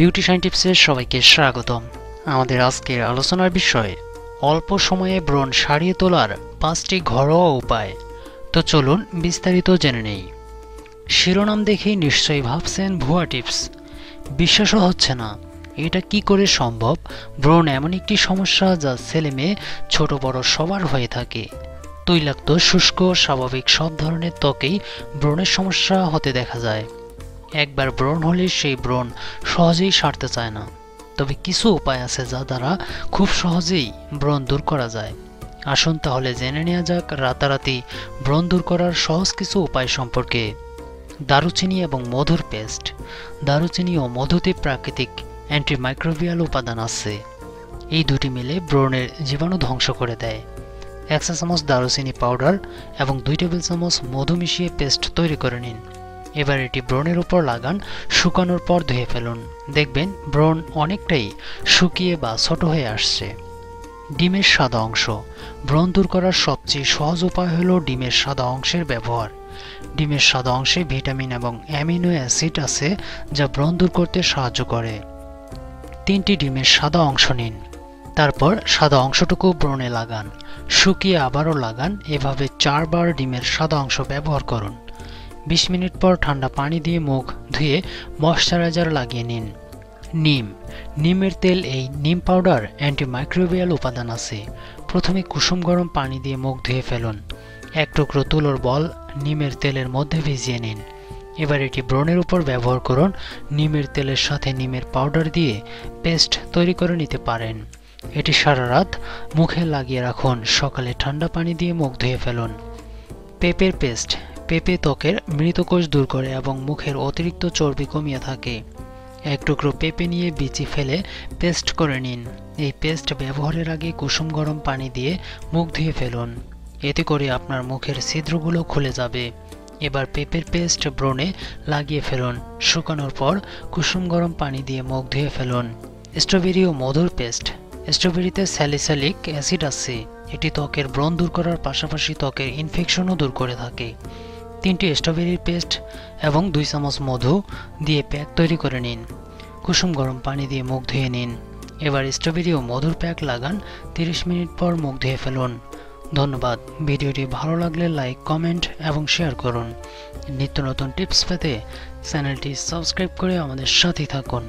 Beauty shine টিপসের সবাইকে স্বাগতম। আমাদের আজকের আলোচনার বিষয়, অল্প সময়ে ব্রণ সারিয়ে তোলার পাঁচটি ঘরোয়া উপায়। তো চলুন বিস্তারিত জেনে নেই। শিরোনাম দেখেই নিশ্চয়ই ভাবছেন ভুয়া টিপস। বিশ্বাসও হচ্ছে না, এটা কি করে সম্ভব? ব্রণ এমন একটি সমস্যা যা ছেলে মেয়ে, ছোট বড় সবার হয়ে থাকে। তৈলাক্ত, শুষ্ক, স্বাভাবিক সব ধরনের ত্বকেই ব্রণের সমস্যা হতে দেখা যায়। একবার ব্রণ হলে সেই ব্রণ সহজেই সারতে চায় না। তবে কিছু উপায় আছে যা দ্বারা খুব সহজেই ব্রণ দূর করা যায়। আসুন তাহলে জেনে নেওয়া যাক রাতারাতি ব্রণ দূর করার সহজ কিছু উপায় সম্পর্কে। দারুচিনি এবং মধুর পেস্ট। দারুচিনি ও মধুতে প্রাকৃতিক অ্যান্টিমাইক্রোবিয়াল উপাদান আছে। এই দুটি মিলে ব্রণের জীবাণু ধ্বংস করে দেয়। এক চা চামচ দারুচিনি পাউডার এবং দুই টেবিল চামচ মধু মিশিয়ে পেস্ট তৈরি করে নিন। এবার এটি ব্রণের উপর লাগান, শুকানোর পর ধুয়ে ফেলুন। দেখবেন ব্রণ অনেকটাই শুকিয়ে বা ছোট হয়ে আসছে। ডিমের সাদা অংশ। ব্রণ দূর করার সবচেয়ে সহজ উপায় হলো ডিমের সাদা অংশের ব্যবহার। ডিমের সাদা অংশে ভিটামিন এবং অ্যামিনো অ্যাসিড আছে যা ব্রণ দূর করতে সাহায্য করে। তিনটি ডিমের সাদা অংশ নিন। তারপর সাদা অংশটুকু ব্রণে লাগান। শুকিয়ে আবারও লাগান। এভাবে চারবার ডিমের সাদা অংশ ব্যবহার করুন। বিশ মিনিট পর ঠান্ডা পানি দিয়ে মুখ ধুয়ে ময়শ্চারাইজার লাগিয়ে নিন। নিম। নিমের তেল এই নিম পাউডার অ্যান্টিমাইক্রোবিয়াল উপাদান আছে। প্রথমে কুসুম গরম পানি দিয়ে মুখ ধুয়ে ফেলুন। এক টুকরো তুলোর বল নিমের তেলের মধ্যে ভিজিয়ে নিন। এবার এটি ব্রণের উপর ব্যবহার করুন। নিমের তেলের সাথে নিমের পাউডার দিয়ে পেস্ট তৈরি করে নিতে পারেন। এটি সারা রাত মুখে লাগিয়ে রাখুন। সকালে ঠান্ডা পানি দিয়ে মুখ ধুয়ে ফেলুন। পেঁপের পেস্ট। পেঁপে ত্বকের মৃত কোষ দূর করে এবং মুখের অতিরিক্ত চর্বি কমিয়ে থাকে। এক টুকরো পেঁপে নিয়ে বিচি ফেলে পেস্ট করে নিন। এই পেস্ট ব্যবহারের আগে কুসুম গরম পানি দিয়ে মুখ ধুয়ে ফেলুন। এতে করে আপনার মুখের ছিদ্রগুলো খুলে যাবে। এবার পেঁপের পেস্ট ব্রণে লাগিয়ে ফেলুন। শুকানোর পর কুসুম গরম পানি দিয়ে মুখ ধুয়ে ফেলুন। স্ট্রবেরি ও মধুর পেস্ট। স্ট্রবেরিতে স্যালিসালিক অ্যাসিড আছে। এটি ত্বকের ব্রণ দূর করার পাশাপাশি ত্বকের ইনফেকশনও দূর করে থাকে। তিনটি স্ট্রবেরির পেস্ট এবং দুই চামচ মধু দিয়ে প্যাক তৈরি করে নিন। কুসুম গরম পানি দিয়ে মুখ ধুয়ে নিন। এবার স্ট্রবেরি ও মধুর প্যাক লাগান 30 মিনিট পর মুখ ধুয়ে ফেলুন। ধন্যবাদ। ভিডিওটি ভালো লাগলে লাইক, কমেন্ট এবং শেয়ার করুন। নিত্য নতুন টিপস পেতে চ্যানেলটি সাবস্ক্রাইব করে আমাদের সাথে থাকুন।